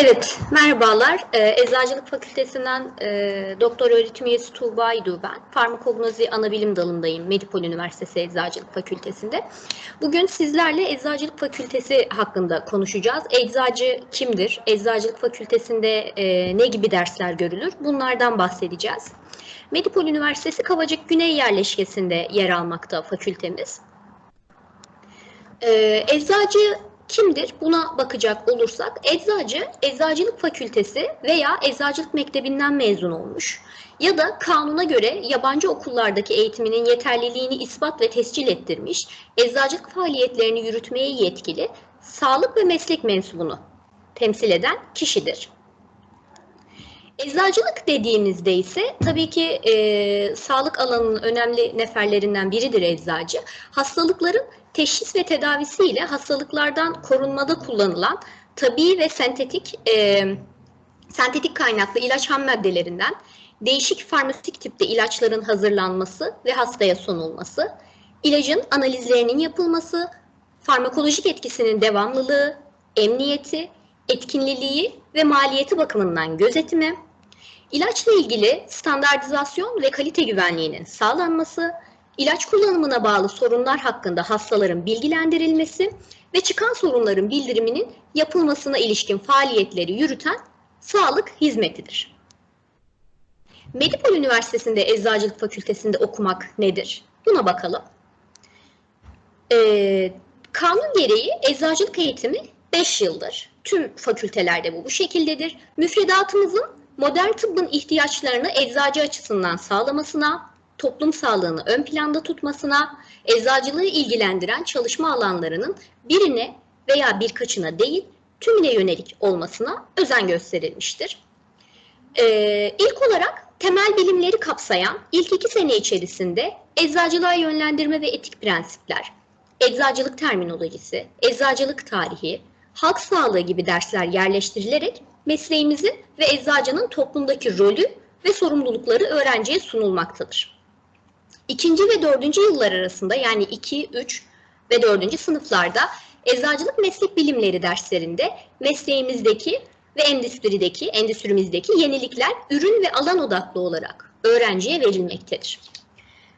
Evet, merhabalar. Ee, Eczacılık Fakültesinden e, doktor öğretim üyesi Tuğba Aydu ben. Farmakognozi Anabilim Dalı'ndayım Medipol Üniversitesi Eczacılık Fakültesi'nde. Bugün sizlerle Eczacılık Fakültesi hakkında konuşacağız. Eczacı kimdir? Eczacılık Fakültesi'nde e, ne gibi dersler görülür? Bunlardan bahsedeceğiz. Medipol Üniversitesi Kavacık Güney yerleşkesinde yer almakta fakültemiz. Ee, eczacı kimdir? Buna bakacak olursak eczacı eczacılık fakültesi veya eczacılık mektebinden mezun olmuş ya da kanuna göre yabancı okullardaki eğitiminin yeterliliğini ispat ve tescil ettirmiş, eczacılık faaliyetlerini yürütmeye yetkili, sağlık ve meslek mensubunu temsil eden kişidir. Eczacılık dediğimizde ise tabii ki e, sağlık alanının önemli neferlerinden biridir eczacı. Hastalıkların teşhis ve tedavisiyle hastalıklardan korunmada kullanılan tabii ve sentetik e, sentetik kaynaklı ilaç ham maddelerinden değişik farmasik tipte ilaçların hazırlanması ve hastaya sunulması, ilacın analizlerinin yapılması, farmakolojik etkisinin devamlılığı, emniyeti, etkinliliği ve maliyeti bakımından gözetimi, ilaçla ilgili standartizasyon ve kalite güvenliğinin sağlanması, ilaç kullanımına bağlı sorunlar hakkında hastaların bilgilendirilmesi ve çıkan sorunların bildiriminin yapılmasına ilişkin faaliyetleri yürüten sağlık hizmetidir. Medipol Üniversitesi'nde Eczacılık Fakültesi'nde okumak nedir? Buna bakalım. Ee, kanun gereği eczacılık eğitimi 5 yıldır. Tüm fakültelerde bu bu şekildedir. Müfredatımızın modern tıbbın ihtiyaçlarını eczacı açısından sağlamasına, toplum sağlığını ön planda tutmasına, eczacılığı ilgilendiren çalışma alanlarının birine veya birkaçına değil, tümüne yönelik olmasına özen gösterilmiştir. Ee, ilk olarak temel bilimleri kapsayan ilk iki sene içerisinde eczacılığa yönlendirme ve etik prensipler, eczacılık terminolojisi, eczacılık tarihi, halk sağlığı gibi dersler yerleştirilerek mesleğimizin ve eczacının toplumdaki rolü ve sorumlulukları öğrenciye sunulmaktadır. İkinci ve dördüncü yıllar arasında yani 2, 3 ve dördüncü sınıflarda eczacılık meslek bilimleri derslerinde mesleğimizdeki ve endüstrideki, endüstrimizdeki yenilikler ürün ve alan odaklı olarak öğrenciye verilmektedir.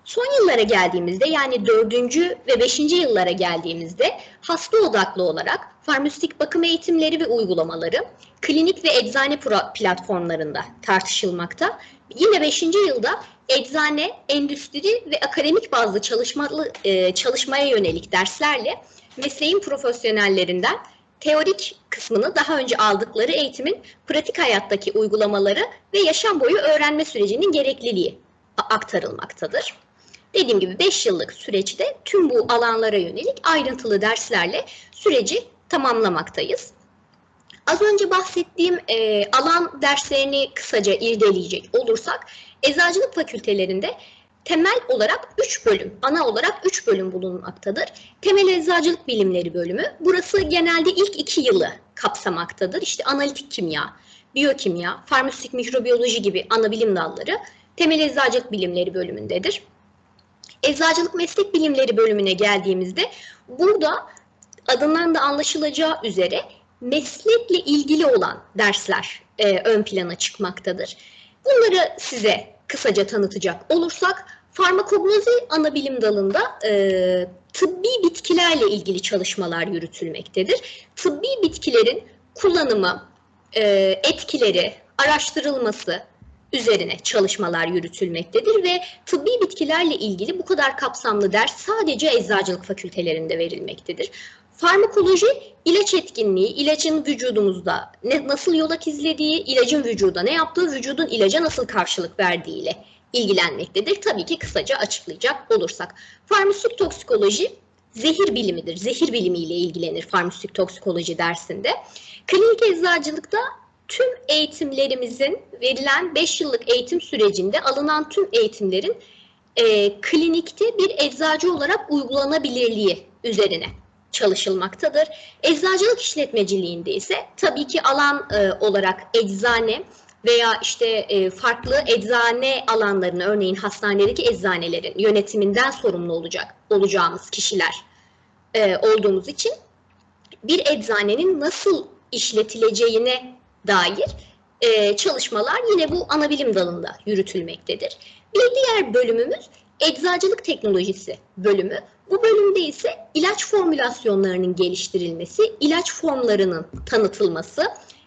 Son yıllara geldiğimizde yani dördüncü ve beşinci yıllara geldiğimizde hasta odaklı olarak farmasötik bakım eğitimleri ve uygulamaları klinik ve eczane platformlarında tartışılmakta. Yine beşinci yılda eczane, endüstri ve akademik bazlı çalışmalı, e, çalışmaya yönelik derslerle mesleğin profesyonellerinden teorik kısmını daha önce aldıkları eğitimin pratik hayattaki uygulamaları ve yaşam boyu öğrenme sürecinin gerekliliği aktarılmaktadır. Dediğim gibi 5 yıllık süreçte tüm bu alanlara yönelik ayrıntılı derslerle süreci tamamlamaktayız. Az önce bahsettiğim e, alan derslerini kısaca irdeleyecek olursak, eczacılık fakültelerinde temel olarak 3 bölüm, ana olarak 3 bölüm bulunmaktadır. Temel eczacılık bilimleri bölümü, burası genelde ilk 2 yılı kapsamaktadır. İşte analitik kimya, biyokimya, farmasötik mikrobiyoloji gibi ana bilim dalları temel eczacılık bilimleri bölümündedir. Eczacılık meslek bilimleri bölümüne geldiğimizde burada adından da anlaşılacağı üzere meslekle ilgili olan dersler e, ön plana çıkmaktadır. Bunları size kısaca tanıtacak olursak farmakognozi ana bilim dalında e, tıbbi bitkilerle ilgili çalışmalar yürütülmektedir. Tıbbi bitkilerin kullanımı, e, etkileri, araştırılması, üzerine çalışmalar yürütülmektedir ve tıbbi bitkilerle ilgili bu kadar kapsamlı ders sadece eczacılık fakültelerinde verilmektedir. Farmakoloji, ilaç etkinliği, ilacın vücudumuzda ne, nasıl yolak izlediği, ilacın vücuda ne yaptığı, vücudun ilaca nasıl karşılık verdiğiyle ilgilenmektedir. Tabii ki kısaca açıklayacak olursak. Farmasötik toksikoloji zehir bilimidir. Zehir bilimiyle ilgilenir farmasötik toksikoloji dersinde. Klinik eczacılıkta tüm eğitimlerimizin verilen 5 yıllık eğitim sürecinde alınan tüm eğitimlerin e, klinikte bir eczacı olarak uygulanabilirliği üzerine çalışılmaktadır. Eczacılık işletmeciliğinde ise tabii ki alan e, olarak eczane veya işte e, farklı eczane alanlarını örneğin hastanedeki eczanelerin yönetiminden sorumlu olacak olacağımız kişiler e, olduğumuz için bir eczanenin nasıl işletileceğine dair e, çalışmalar yine bu ana bilim dalında yürütülmektedir. Bir diğer bölümümüz eczacılık teknolojisi bölümü. Bu bölümde ise ilaç formülasyonlarının geliştirilmesi, ilaç formlarının tanıtılması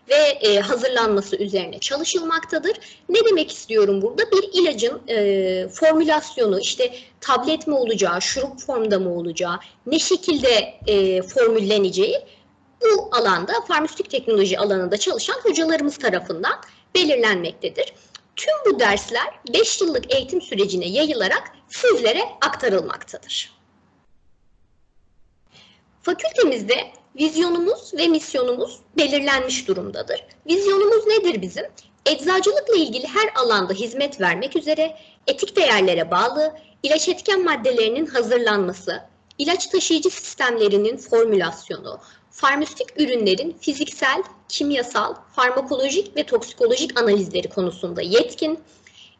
ve e, hazırlanması üzerine çalışılmaktadır. Ne demek istiyorum burada? Bir ilacın e, formülasyonu işte tablet mi olacağı, şurup formda mı olacağı, ne şekilde e, formülleneceği bu alanda farmasötik teknoloji alanında çalışan hocalarımız tarafından belirlenmektedir. Tüm bu dersler 5 yıllık eğitim sürecine yayılarak sizlere aktarılmaktadır. Fakültemizde vizyonumuz ve misyonumuz belirlenmiş durumdadır. Vizyonumuz nedir bizim? Eczacılıkla ilgili her alanda hizmet vermek üzere etik değerlere bağlı ilaç etken maddelerinin hazırlanması, ilaç taşıyıcı sistemlerinin formülasyonu, farmasötik ürünlerin fiziksel, kimyasal, farmakolojik ve toksikolojik analizleri konusunda yetkin,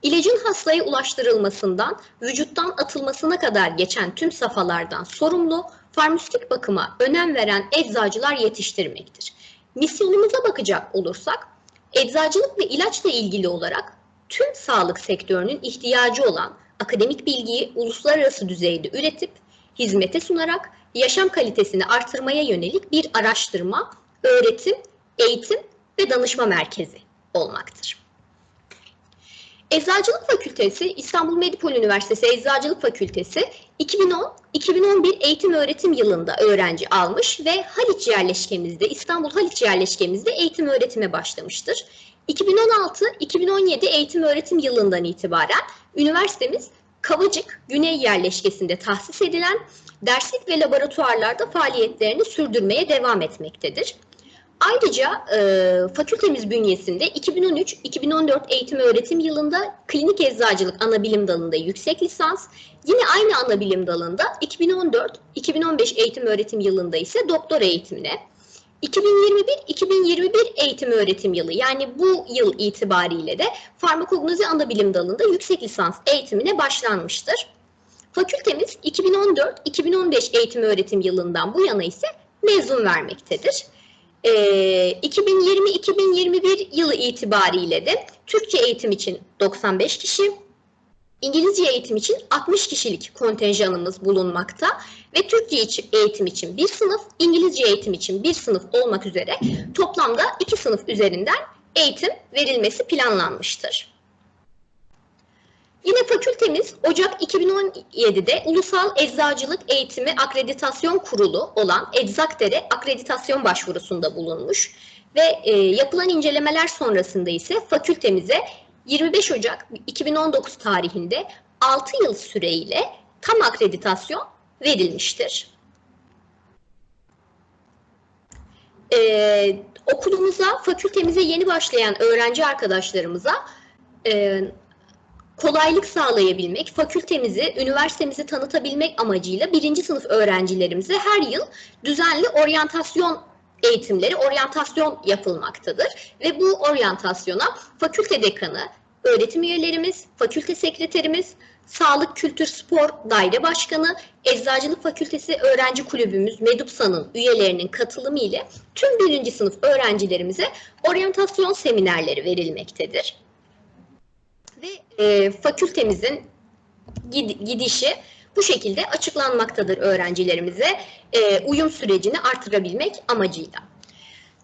ilacın hastaya ulaştırılmasından vücuttan atılmasına kadar geçen tüm safhalardan sorumlu, farmasötik bakıma önem veren eczacılar yetiştirmektir. Misyonumuza bakacak olursak, eczacılık ve ilaçla ilgili olarak tüm sağlık sektörünün ihtiyacı olan akademik bilgiyi uluslararası düzeyde üretip hizmete sunarak yaşam kalitesini artırmaya yönelik bir araştırma, öğretim, eğitim ve danışma merkezi olmaktır. Eczacılık Fakültesi, İstanbul Medipol Üniversitesi Eczacılık Fakültesi 2010-2011 eğitim öğretim yılında öğrenci almış ve Haliç yerleşkemizde, İstanbul Haliç yerleşkemizde eğitim öğretime başlamıştır. 2016-2017 eğitim öğretim yılından itibaren üniversitemiz Kavacık Güney yerleşkesinde tahsis edilen derslik ve laboratuvarlarda faaliyetlerini sürdürmeye devam etmektedir. Ayrıca e, fakültemiz bünyesinde 2013-2014 eğitim öğretim yılında klinik eczacılık ana bilim dalında yüksek lisans, yine aynı ana bilim dalında 2014-2015 eğitim öğretim yılında ise doktor eğitimine, 2021-2021 eğitim öğretim yılı yani bu yıl itibariyle de farmakognozi ana bilim dalında yüksek lisans eğitimine başlanmıştır. Fakültemiz 2014-2015 eğitim öğretim yılından bu yana ise mezun vermektedir. 2020-2021 ee, yılı itibariyle de Türkçe eğitim için 95 kişi, İngilizce eğitim için 60 kişilik kontenjanımız bulunmakta ve Türkçe eğitim için bir sınıf, İngilizce eğitim için bir sınıf olmak üzere toplamda iki sınıf üzerinden eğitim verilmesi planlanmıştır. Yine fakültemiz Ocak 2017'de Ulusal Eczacılık Eğitimi Akreditasyon Kurulu olan Eczakdere akreditasyon başvurusunda bulunmuş ve e, yapılan incelemeler sonrasında ise fakültemize 25 Ocak 2019 tarihinde 6 yıl süreyle tam akreditasyon verilmiştir. Ee, okulumuza, fakültemize yeni başlayan öğrenci arkadaşlarımıza e, kolaylık sağlayabilmek, fakültemizi, üniversitemizi tanıtabilmek amacıyla birinci sınıf öğrencilerimize her yıl düzenli oryantasyon eğitimleri, oryantasyon yapılmaktadır. Ve bu oryantasyona fakülte dekanı, öğretim üyelerimiz, fakülte sekreterimiz, Sağlık Kültür Spor Daire Başkanı, Eczacılık Fakültesi Öğrenci Kulübümüz Medupsa'nın üyelerinin katılımı ile tüm birinci sınıf öğrencilerimize oryantasyon seminerleri verilmektedir ve e, fakültemizin gidişi bu şekilde açıklanmaktadır öğrencilerimize e, uyum sürecini artırabilmek amacıyla.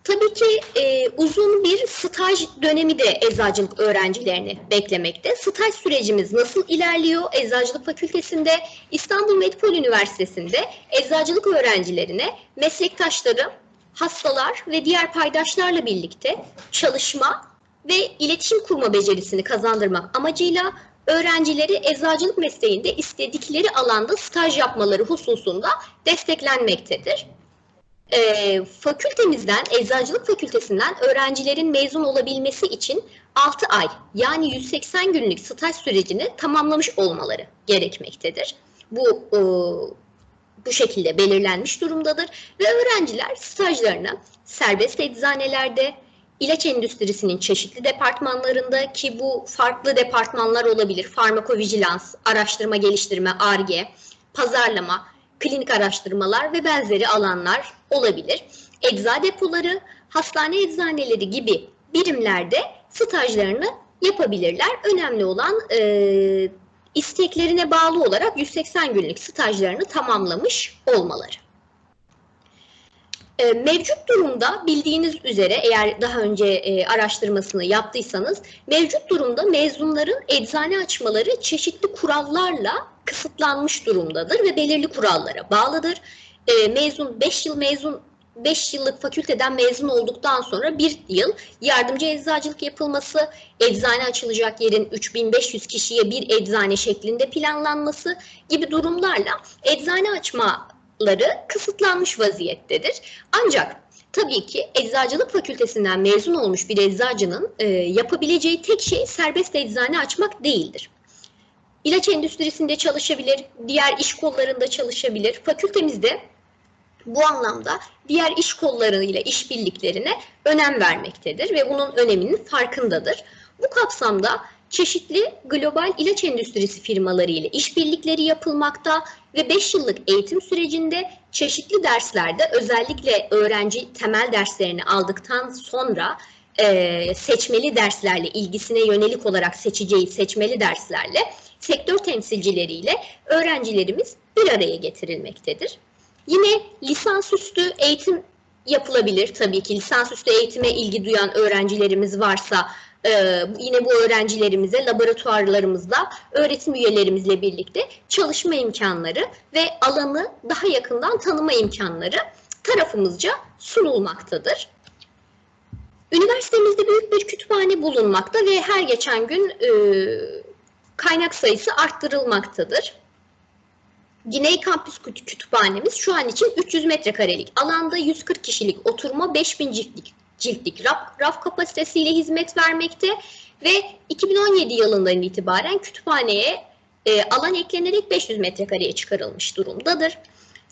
Tabii ki e, uzun bir staj dönemi de eczacılık öğrencilerini beklemekte. Staj sürecimiz nasıl ilerliyor? Eczacılık Fakültesi'nde, İstanbul Medipol Üniversitesi'nde eczacılık öğrencilerine meslektaşları, hastalar ve diğer paydaşlarla birlikte çalışma ve iletişim kurma becerisini kazandırmak amacıyla öğrencileri eczacılık mesleğinde istedikleri alanda staj yapmaları hususunda desteklenmektedir. E, fakültemizden, eczacılık fakültesinden öğrencilerin mezun olabilmesi için 6 ay yani 180 günlük staj sürecini tamamlamış olmaları gerekmektedir. Bu e, bu şekilde belirlenmiş durumdadır ve öğrenciler stajlarını serbest eczanelerde, ilaç endüstrisinin çeşitli departmanlarında ki bu farklı departmanlar olabilir. Farmakovijilans, araştırma geliştirme, ARGE, pazarlama, klinik araştırmalar ve benzeri alanlar olabilir. Ecza depoları, hastane eczaneleri gibi birimlerde stajlarını yapabilirler. Önemli olan e, isteklerine bağlı olarak 180 günlük stajlarını tamamlamış olmaları. E, mevcut durumda bildiğiniz üzere eğer daha önce e, araştırmasını yaptıysanız mevcut durumda mezunların eczane açmaları çeşitli kurallarla kısıtlanmış durumdadır ve belirli kurallara bağlıdır. E, mezun 5 yıl mezun 5 yıllık fakülteden mezun olduktan sonra bir yıl yardımcı eczacılık yapılması, eczane açılacak yerin 3500 kişiye bir eczane şeklinde planlanması gibi durumlarla eczane açmaları kısıtlanmış vaziyettedir. Ancak tabii ki eczacılık fakültesinden mezun olmuş bir eczacının e, yapabileceği tek şey serbest eczane açmak değildir. İlaç endüstrisinde çalışabilir, diğer iş kollarında çalışabilir. Fakültemizde bu anlamda diğer iş kollarıyla işbirliklerine önem vermektedir ve bunun öneminin farkındadır. Bu kapsamda çeşitli global ilaç endüstrisi firmaları ile işbirlikleri yapılmakta ve 5 yıllık eğitim sürecinde çeşitli derslerde özellikle öğrenci temel derslerini aldıktan sonra e, seçmeli derslerle ilgisine yönelik olarak seçeceği seçmeli derslerle sektör temsilcileriyle öğrencilerimiz bir araya getirilmektedir. Yine lisansüstü eğitim yapılabilir tabii ki. Lisansüstü eğitime ilgi duyan öğrencilerimiz varsa e, yine bu öğrencilerimize laboratuvarlarımızda öğretim üyelerimizle birlikte çalışma imkanları ve alanı daha yakından tanıma imkanları tarafımızca sunulmaktadır. Üniversitemizde büyük bir kütüphane bulunmakta ve her geçen gün e, kaynak sayısı arttırılmaktadır. Güney Kampüs Kütüphanemiz şu an için 300 metrekarelik alanda 140 kişilik oturma 5000 ciltlik, ciltlik raf, raf kapasitesiyle hizmet vermekte ve 2017 yılından itibaren kütüphaneye e, alan eklenerek 500 metrekareye çıkarılmış durumdadır.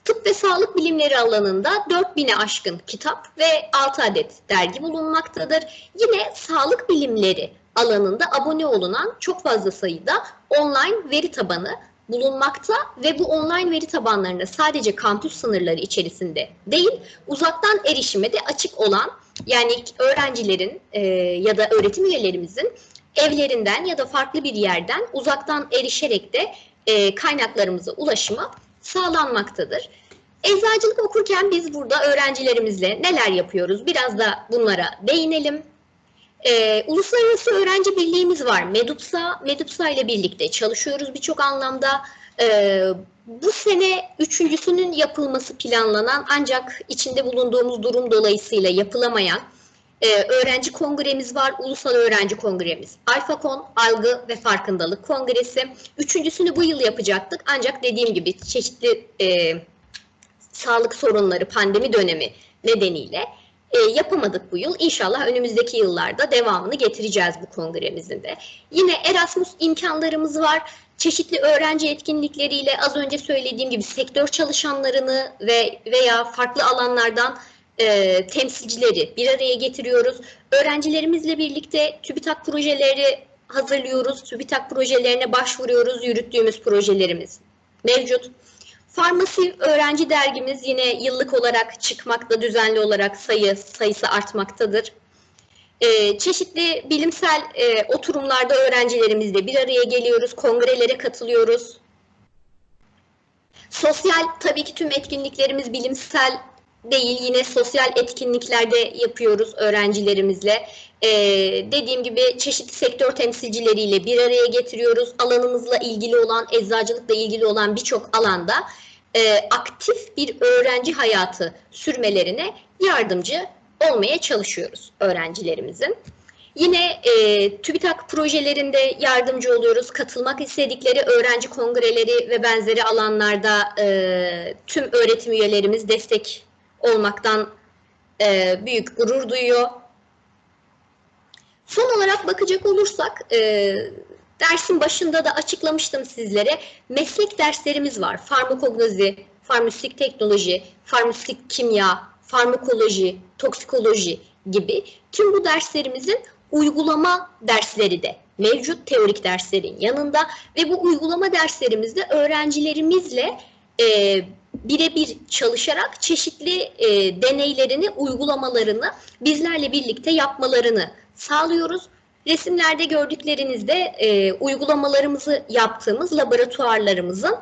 Tıp ve sağlık bilimleri alanında 4000'e aşkın kitap ve 6 adet dergi bulunmaktadır. Yine sağlık bilimleri alanında abone olunan çok fazla sayıda online veri tabanı bulunmakta ve bu online veri tabanlarında sadece kampüs sınırları içerisinde değil, uzaktan erişime de açık olan yani öğrencilerin e, ya da öğretim üyelerimizin evlerinden ya da farklı bir yerden uzaktan erişerek de e, kaynaklarımıza ulaşımı sağlanmaktadır. Eczacılık okurken biz burada öğrencilerimizle neler yapıyoruz? Biraz da bunlara değinelim. Ee, Uluslararası Öğrenci Birliğimiz var. MEDUPSA, MEDUPSA ile birlikte çalışıyoruz birçok anlamda. Ee, bu sene üçüncüsünün yapılması planlanan ancak içinde bulunduğumuz durum dolayısıyla yapılamayan e, öğrenci kongremiz var. Ulusal Öğrenci Kongremiz. AlfaKon, Algı ve Farkındalık Kongresi. Üçüncüsünü bu yıl yapacaktık. Ancak dediğim gibi çeşitli e, sağlık sorunları, pandemi dönemi nedeniyle e, yapamadık bu yıl. İnşallah önümüzdeki yıllarda devamını getireceğiz bu kongremizin de. Yine Erasmus imkanlarımız var. Çeşitli öğrenci etkinlikleriyle az önce söylediğim gibi sektör çalışanlarını ve veya farklı alanlardan e, temsilcileri bir araya getiriyoruz. Öğrencilerimizle birlikte TÜBİTAK projeleri hazırlıyoruz. TÜBİTAK projelerine başvuruyoruz. Yürüttüğümüz projelerimiz mevcut. Farmasi öğrenci dergimiz yine yıllık olarak çıkmakta, düzenli olarak sayı sayısı artmaktadır. Ee, çeşitli bilimsel e, oturumlarda öğrencilerimizle bir araya geliyoruz, kongrelere katılıyoruz. Sosyal, tabii ki tüm etkinliklerimiz bilimsel değil, yine sosyal etkinliklerde yapıyoruz öğrencilerimizle. Ee, dediğim gibi çeşitli sektör temsilcileriyle bir araya getiriyoruz. Alanımızla ilgili olan, eczacılıkla ilgili olan birçok alanda e, aktif bir öğrenci hayatı sürmelerine yardımcı olmaya çalışıyoruz öğrencilerimizin. Yine e, TÜBİTAK projelerinde yardımcı oluyoruz. Katılmak istedikleri öğrenci kongreleri ve benzeri alanlarda e, tüm öğretim üyelerimiz destek olmaktan e, büyük gurur duyuyor. Son olarak bakacak olursak e, Dersin başında da açıklamıştım sizlere. Meslek derslerimiz var. Farmakognozi, farmasik teknoloji, farmasik kimya, farmakoloji, toksikoloji gibi tüm bu derslerimizin uygulama dersleri de mevcut teorik derslerin yanında ve bu uygulama derslerimizde öğrencilerimizle e, birebir çalışarak çeşitli e, deneylerini, uygulamalarını bizlerle birlikte yapmalarını sağlıyoruz. Resimlerde gördüklerinizde e, uygulamalarımızı yaptığımız laboratuvarlarımızın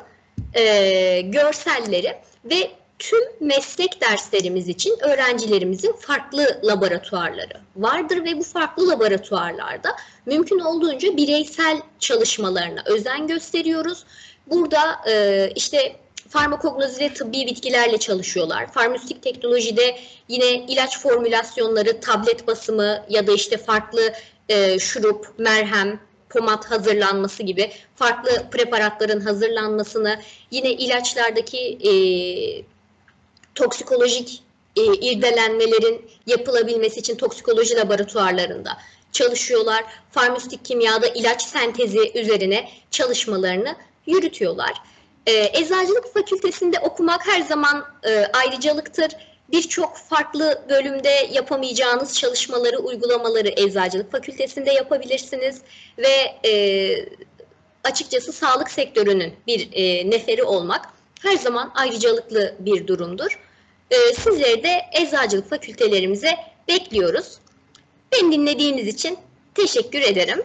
e, görselleri ve tüm meslek derslerimiz için öğrencilerimizin farklı laboratuvarları vardır ve bu farklı laboratuvarlarda mümkün olduğunca bireysel çalışmalarına özen gösteriyoruz. Burada e, işte farmakognozide tıbbi bitkilerle çalışıyorlar. Farmasötik teknolojide yine ilaç formülasyonları, tablet basımı ya da işte farklı e, şurup, merhem, pomat hazırlanması gibi farklı preparatların hazırlanmasını, yine ilaçlardaki e, toksikolojik e, irdelenmelerin yapılabilmesi için toksikoloji laboratuvarlarında çalışıyorlar. Farmasötik kimyada ilaç sentezi üzerine çalışmalarını yürütüyorlar. E, Eczacılık fakültesinde okumak her zaman e, ayrıcalıktır. Birçok farklı bölümde yapamayacağınız çalışmaları, uygulamaları Eczacılık fakültesinde yapabilirsiniz ve e, açıkçası sağlık sektörünün bir e, neferi olmak her zaman ayrıcalıklı bir durumdur. E, sizleri de eczacılık fakültelerimize bekliyoruz. Beni dinlediğiniz için teşekkür ederim.